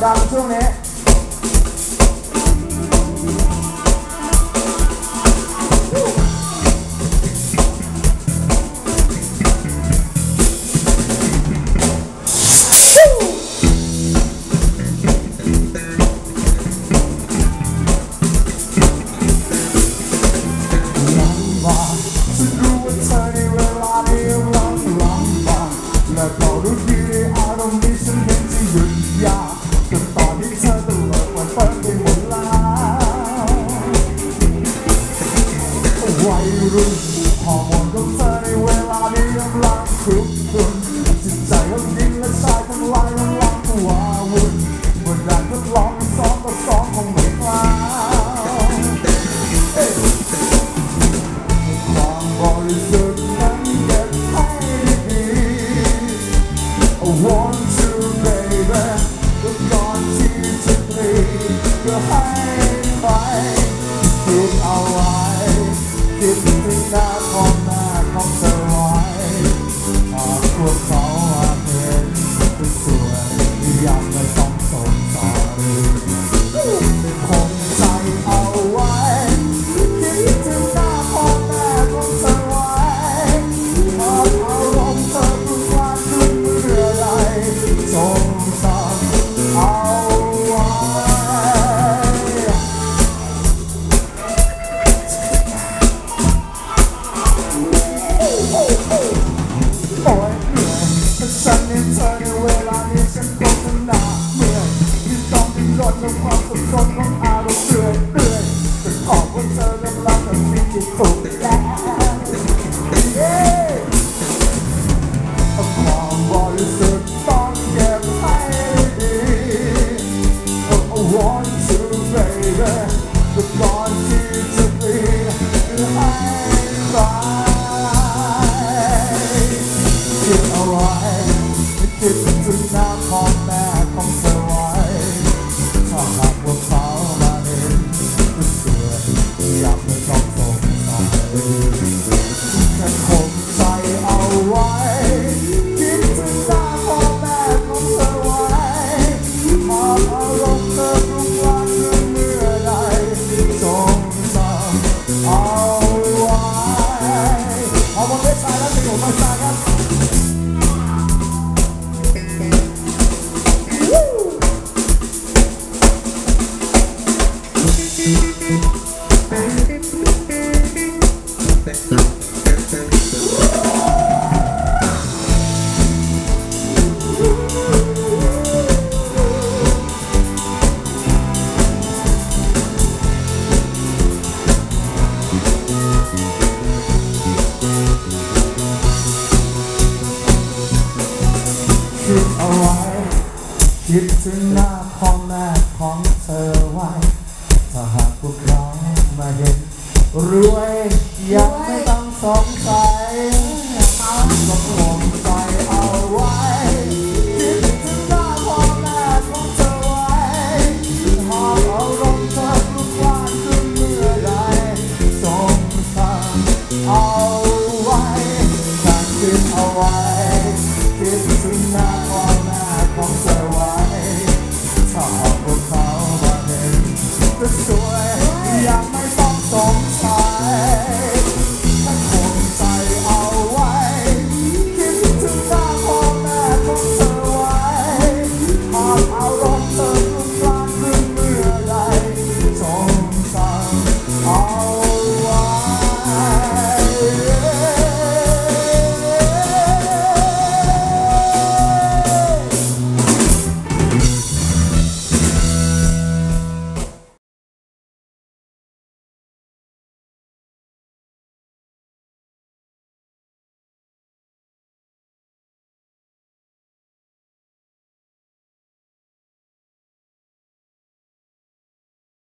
Dankeschön. หมดกับเธอในเวลานี้กำลังคุกคลุนจิตใจยังยิ้งและสายทั้งลายทั้งลังตัววุ่นเมื่อแรกทดลองซองก็ซ้อมคงไม่กล้า คิดเอาไว้คิดถึงหน้าพ่อแม่ของเธอไว้ หากพวกเรามาเห็น รวยอยากไม่ต้องสงสัยก็คง